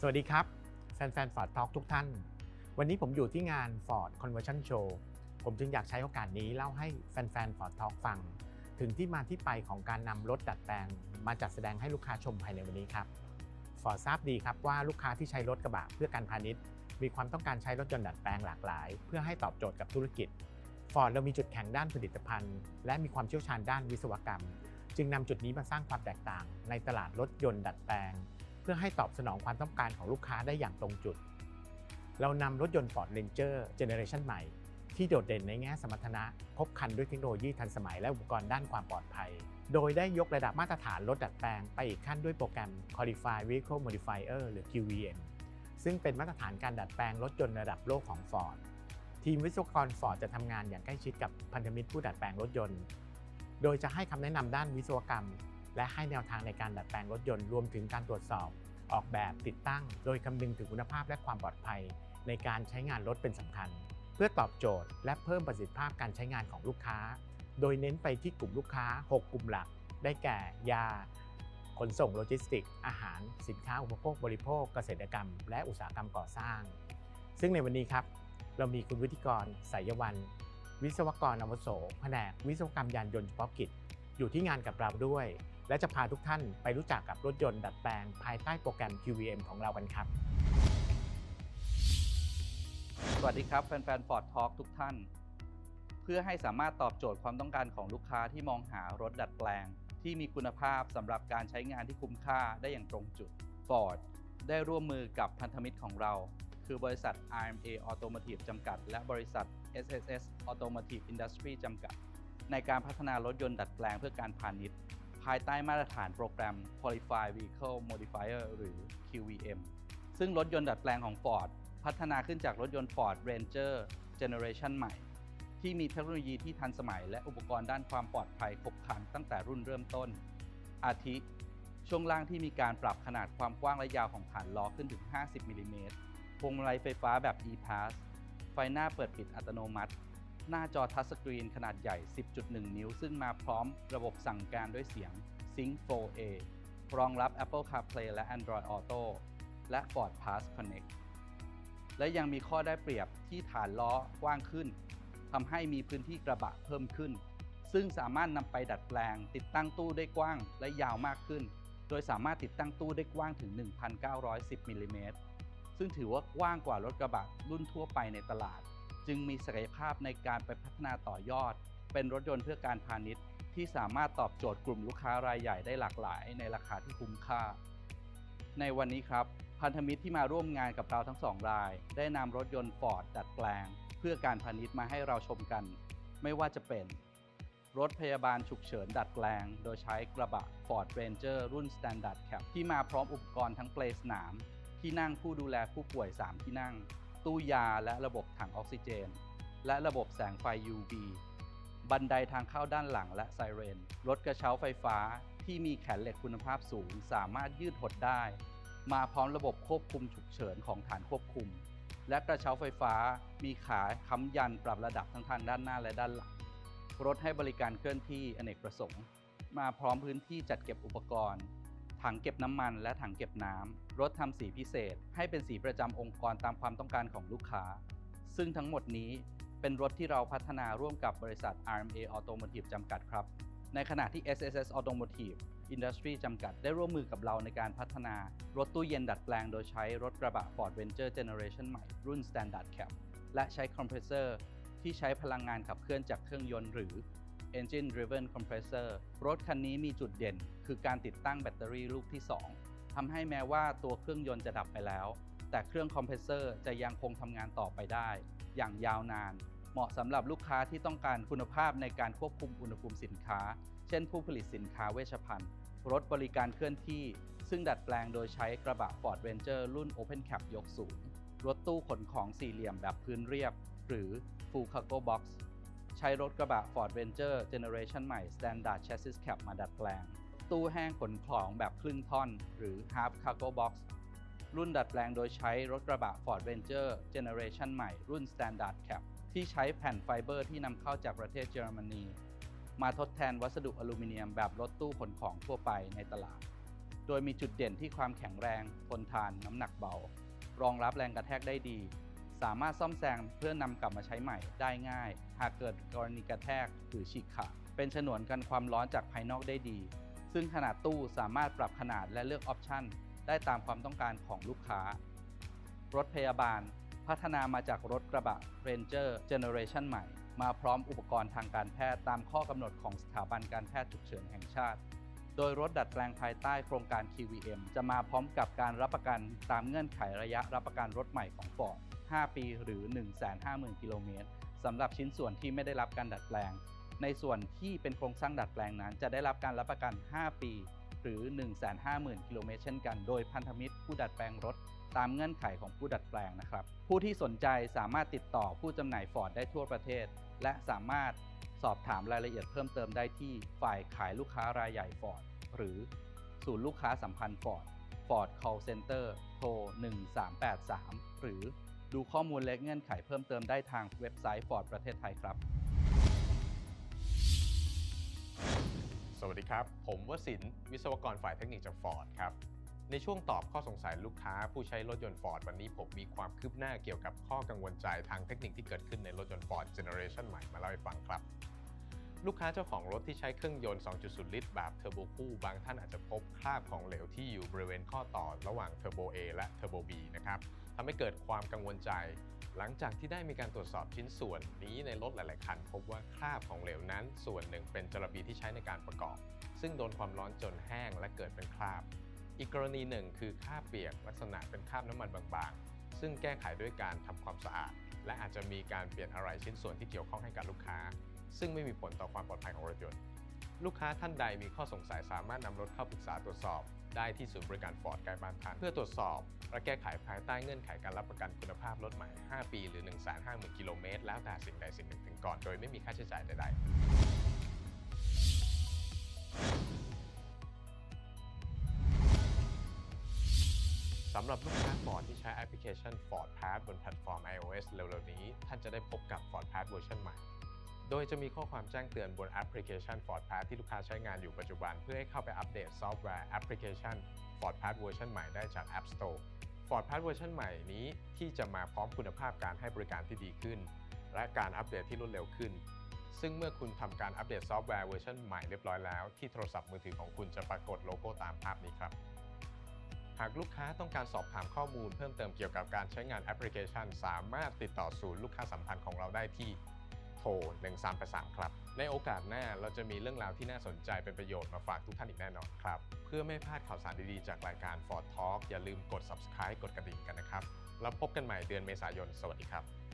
สวัสดีครับแฟนๆ Ford Talk ทุกท่าน วันนี้ผมอยู่ที่งาน Ford Conversion Show ผมจึงอยากใช้โอกาสนี้เล่าให้แฟนๆ Ford Talk ฟัง ถึงที่มาที่ไปของการนำรถดัดแปลง มาจัดแสดงให้ลูกค้าชมภายในวันนี้ครับ Ford ทราบดีครับว่าลูกค้าที่ใช้รถกระบะเพื่อการพาณิชย์ มีความต้องการใช้รถยนต์ดัดแปลงหลากหลาย เพื่อให้ตอบโจทย์กับธุรกิจ Ford เรามีจุดแข็งด้านผลิตภัณฑ์ และมีความเชี่ยวชาญด้านวิศวกรรม จึงนำจุดนี้มาสร้างความแตกต่าง ในตลาดรถยนต์ดัดแปลง พื่อให้ตอบสนองความต้องการของลูกค้าได้อย่างตรงจุด เรานำรถยนต์ Ford Ranger Generation ใหม่ ที่โดดเด่นในแง่สมรรถนะ ครบครันด้วยเทคโนโลยีทันสมัยและอุปกรณ์ด้านความปลอดภัย โดยได้ยกระดับมาตรฐานรถดัดแปลงไปอีกขั้นด้วยโปรแกรม Qualified Vehicle Modifier หรือ QVM ซึ่งเป็นมาตรฐานการดัดแปลงรถยนต์ระดับโลกของ Ford ทีมวิศวกร Ford จะทำงานอย่างใกล้ชิดกับพันธมิตรผู้ดัดแปลงรถยนต์ โดยจะให้คำแนะนำด้านวิศวกรรม และให้แนวทางในการดัดแปลงรถยนต์รวมถึงการตรวจสอบ ออกแบบติดตั้ง โดยคำนึงถึงคุณภาพและความปลอดภัย ในการใช้งานรถเป็นสำคัญ เพื่อตอบโจทย์ และเพิ่มประสิทธิภาพการใช้งานของลูกค้า โดยเน้นไปที่กลุ่มลูกค้า 6 กลุ่มหลัก ได้แก่ ยา ขนส่งโลจิสติกส์อาหาร สินค้าอุปโภคบริโภค เกษตรกรรม และอุตสาหกรรมก่อสร้าง ซึ่งในวันนี้ครับ เรามีคุณวิทิกรสายวัน วิศวกรอวโสแผนกวิศวกรรมยานยนต์เฉพาะกิจ อยู่ที่งานกับเราด้วย และจะพาทุกท่านไปรู้จักกับรถยนต์ดัดแปลงภายใต้โปรแกรม QVM ของเรากันครับ สวัสดีครับแฟนๆ Ford Talk ทุกท่าน เพื่อให้สามารถตอบโจทย์ความต้องการของลูกค้าที่มองหารถดัดแปลง ที่มีคุณภาพสำหรับการใช้งานที่คุ้มค่าได้อย่างตรงจุด Ford ได้ร่วมมือกับพันธมิตรของเรา คือบริษัท RMA Automotive จำกัด และบริษัท SSS Automotive Industry จำกัด ในการพัฒนารถยนต์ดัดแปลงเพื่อการพาณิชย์ ภายใต้มาตรฐานโปรแกรม Qualified Vehicle Modifier หรือ QVM ซึ่งรถยนต์ดัดแปลงของ Ford พัฒนาขึ้นจากรถยนต์ Ford Ranger Generation ใหม่ ที่มีเทคโนโลยีที่ทันสมัย และอุปกรณ์ด้านความปลอดภัยครบครันตั้งแต่รุ่นเริ่มต้น อาทิ ช่วงล่างที่มีการปรับขนาดความกว้างและยาวของฐานล้อขึ้นถึง 50มิลลิเมตรพวงมาลัยไฟฟ้าแบบ e-pass ไฟหน้าเปิดปิดอัตโนมัติ หน้าจอทัชสกรีนขนาดใหญ่ 10.1 นิ้ว ซึ่งมาพร้อมระบบสั่งการด้วยเสียง Sync 4A รองรับ Apple CarPlay และ Android Auto และ Ford Pass Connect และยังมีข้อได้เปรียบที่ฐานล้อกว้างขึ้นทำให้มีพื้นที่กระบะเพิ่มขึ้น ซึ่งสามารถนำไปดัดแปลง ติดตั้งตู้ได้กว้างและยาวมากขึ้น โดยสามารถติดตั้งตู้ได้กว้างถึง 1,910มิลลิเมตร ซึ่งถือว่ากว้างกว่ารถกระบะรุ่นทั่วไปในตลาด จึงมีศักยภาพในการไปพัฒนาต่อยอด เป็นรถยนต์เพื่อการพาณิชย์ ที่สามารถตอบโจทย์กลุ่มลูกค้ารายใหญ่ได้หลากหลาย ในราคาที่คุ้มค่า ในวันนี้ครับพันธมิตรที่มาร่วมงานกับเราทั้งสองราย ได้นำรถยนต์ Ford ดัดแปลง เพื่อการพาณิชย์มาให้เราชมกัน ไม่ว่าจะเป็น รถพยาบาลฉุกเฉินดัดแปลง โดยใช้กระบะ Ford Ranger รุ่น Standard Cab ที่มาพร้อมอุปกรณ์ทั้งเปลสนาม ที่นั่งผู้ดูแลผู้ป่วย 3 ที่นั่ง ตู้ยาและระบบถังออกซิเจน และระบบแสงไฟ UV บันไดทางเข้าด้านหลังและไซเรน รถกระเช้าไฟฟ้าที่มีแขนเหล็กคุณภาพสูง สามารถยืดหดได้ มาพร้อมระบบควบคุมฉุกเฉินของฐานควบคุม และกระเช้าไฟฟ้ามีขาค้ำยันปรับระดับทั้งทางด้านหน้าและด้านหลัง รถให้บริการเคลื่อนที่อเนกประสงค์ มาพร้อมพื้นที่จัดเก็บอุปกรณ์ ถังเก็บน้ำมันและถังเก็บน้ำรถทำสีพิเศษ ให้เป็นสีประจำองค์กรตามความต้องการของลูกค้า ซึ่งทั้งหมดนี้เป็นรถที่เราพัฒนาร่วมกับบริษัท RMA Automotive จำกัดครับ ในขณะที่ SSS Automotive Industry จำกัดได้ร่วมมือกับเราในการพัฒนารถตู้เย็นดัดแปลงโดยใช้รถกระบะ Ford Ranger Generation ใหม่รุ่น Standard Cab และใช้คอมเพรสเซอร์ที่ใช้พลังงานขับเคลื่อนจากเครื่องยนต์หรือ Engine Driven Compressor รถคันนี้มีจุดเด่น คือการติดตั้งแบตเตอรี่ลูกที่ 2ทำให้แม้ว่าตัวเครื่องยนต์จะดับไปแล้ว แต่เครื่องคอมเพรสเซอร์จะยังคงทำงานต่อไปได้ อย่างยาวนาน เหมาะสำหรับลูกค้าที่ต้องการคุณภาพในการควบคุมอุณหภูมิสินค้า เช่นผู้ผลิตสินค้าเวชภัณฑ์รถบริการเคลื่อนที่ ซึ่งดัดแปลงโดยใช้กระบะ Ford Ranger รุ่น Open Cab ยกสูง รถตู้ขนของสี่เหลี่ยมแบบพื้นเรียบ หรือ Full Cargo Box ใช้รถกระบะ Ford Ranger Generation ใหม่ Standard Chassis Cab มาดัดแปลง ตู้แห้งขนของแบบครึ่งท่อน หรือ Half Cargo Box รุ่นดัดแปลงโดยใช้รถกระบะ Ford Ranger Generation ใหม่ รุ่น Standard Cab ที่ใช้แผ่นไฟเบอร์ที่นำเข้าจากประเทศเยอรมนี มาทดแทนวัสดุอลูมิเนียมแบบรถตู้ขนของทั่วไปในตลาด โดยมีจุดเด่นที่ความแข็งแรง ทนทาน น้ำหนักเบา รองรับแรงกระแทกได้ดี สามารถซ่อมแซมเพื่อนำกลับมาใช้ใหม่ได้ง่าย หากเกิดกรณีกระแทกหรือฉีกขาดเป็นฉนวนกันความร้อนจากภายนอกได้ดี ซึ่งขนาดตู้สามารถปรับขนาดและเลือกออปชันได้ตามความต้องการของลูกค้า รถพยาบาล พัฒนามาจากรถกระบะ Ranger Generation ใหม่ มาพร้อมอุปกรณ์ทางการแพทย์ตามข้อกำหนดของสถาบันการแพทย์ฉุกเฉินแห่งชาติ โดยรถดัดแปลงภายใต้โครงการ QVM จะมาพร้อมกับการรับประกันตามเงื่อนไขระยะรับประกันรถใหม่ของ Ford 5 ปีหรือ 150,000 กิโลเมตรสำหรับชิ้นส่วนที่ไม่ได้รับการดัดแปลง ในส่วนที่เป็นโครงสร้างดัดแปลงนั้น จะได้รับการรับประกัน 5 ปี หรือ 150,000 กิโลเมตรเช่นกันโดยพันธมิตรผู้ดัดแปลงรถตามเงื่อนไขของผู้ดัดแปลงนะครับ ผู้ที่สนใจสามารถติดต่อผู้จำหน่ายฟอร์ดได้ทั่วประเทศ และสามารถสอบถามรายละเอียดเพิ่มเติมได้ที่ฝ่ายขายลูกค้ารายใหญ่ฟอร์ดหรือศูนย์ลูกค้าสัมพันธ์ฟอร์ด Ford Call Center โทร 1383 หรือ ดูข้อมูลและเงื่อนไขเพิ่มเติมได้ทางเว็บไซต์ Ford ประเทศไทยครับ สวัสดีครับ ผมวสินวิศวกรฝ่ายเทคนิคจาก Ford ครับ ในช่วงตอบข้อสงสัยลูกค้าผู้ใช้รถยนต์ Ford วันนี้ผมมีความคืบหน้าเกี่ยวกับข้อกังวลใจทางเทคนิคที่เกิดขึ้นในรถยนต์ Ford Generation ใหม่มาเล่าให้ฟังครับลูกค้าเจ้าของรถที่ใช้เครื่องยนต์ 2.0 ลิตร แบบเทอร์โบคู่ บางท่านอาจจะพบคราบของเหลวที่อยู่บริเวณข้อต่อระหว่างเทอร์โบ A และเทอร์โบ B นะครับ ทำให้เกิดความกังวลใจ หลังจากที่ได้มีการตรวจสอบชิ้นส่วนนี้ในรถหลาย ๆ คัน พบว่าคราบของเหลวนั้น ส่วนหนึ่งเป็นจระบีที่ใช้ในการประกอบ ซึ่งโดนความร้อนจนแห้งและเกิดเป็นคราบ อีกกรณีหนึ่งคือคราบเปียกลักษณะเป็นคราบน้ำมันบาง ๆ ซึ่งแก้ไขด้วยการทำความสะอาด และอาจจะมีการเปลี่ยนอะไรชิ้นส่วนที่เกี่ยวข้องให้กับลูกค้า ซึ่งไม่มีผลต่อความปลอดภัยของรถยนต์ ลูกค้าท่านใดมีข้อสงสัยสามารถนำรถเข้าปรึกษาตรวจสอบ ได้ที่ศูนย์บริการฟอร์ดใกล้บ้านท่าน เพื่อตรวจสอบและแก้ไขภายใต้เงื่อนไขการรับประกันคุณภาพรถใหม่ 5 ปี หรือ 150,000กิโลเมตรแล้วแต่สิ่งใดสิ่งหนึ่งถึงก่อน โดยไม่มีค่าใช้จ่ายใดๆสำหรับลูกค้า Ford ที่ใช้แอปพลิเคชัน Ford Pass บนแพลตฟอร์ม iOS เร็วๆนี้ ท่านจะได้พบกับ Ford Pass เวอร์ชันใหม่ โดยจะมีข้อความแจ้งเตือนบนแอปพลิเคชัน Ford Pass ที่ลูกค้าใช้งานอยู่ปัจจุบัน เพื่อให้เข้าไปอัปเดตซอฟต์แวร์แอปพลิเคชัน Ford Pass เวอร์ชันใหม่ได้จาก App Store Ford Pass เวอร์ชันใหม่นี้ที่จะมาพร้อมคุณภาพการให้บริการที่ดีขึ้น และการอัปเดตที่รวดเร็วขึ้น ซึ่งเมื่อคุณทำการอัปเดตซอฟต์แวร์เวอร์ชันใหม่เรียบร้อยแล้ว ที่โทรศัพท์มือถือของคุณจะปรากฏโลโก้ตามภาพนี้ครับหากลูกค้าต้องการสอบถามข้อมูลเพิ่มเติมเกี่ยวกับการใช้งานแอปพลิเคชัน สามารถติดต่อศูนย์ลูกค้าสัมพันธ์ของเราได้ที่ ทร1383ครับ ในโอกาสหน้าเราจะมีเรื่องราวที่น่าสนใจเป็นประโยชน์มาฝากทุกท่านอีกแน่นอนครับ เพื่อไม่พลาดข่าวสารดีๆ จากรายการ Ford Talk อย่าลืมกด subscribe กดกระดิ่งกันนะครับ แล้วพบกันใหม่เดือนเมษายน สวัสดีครับ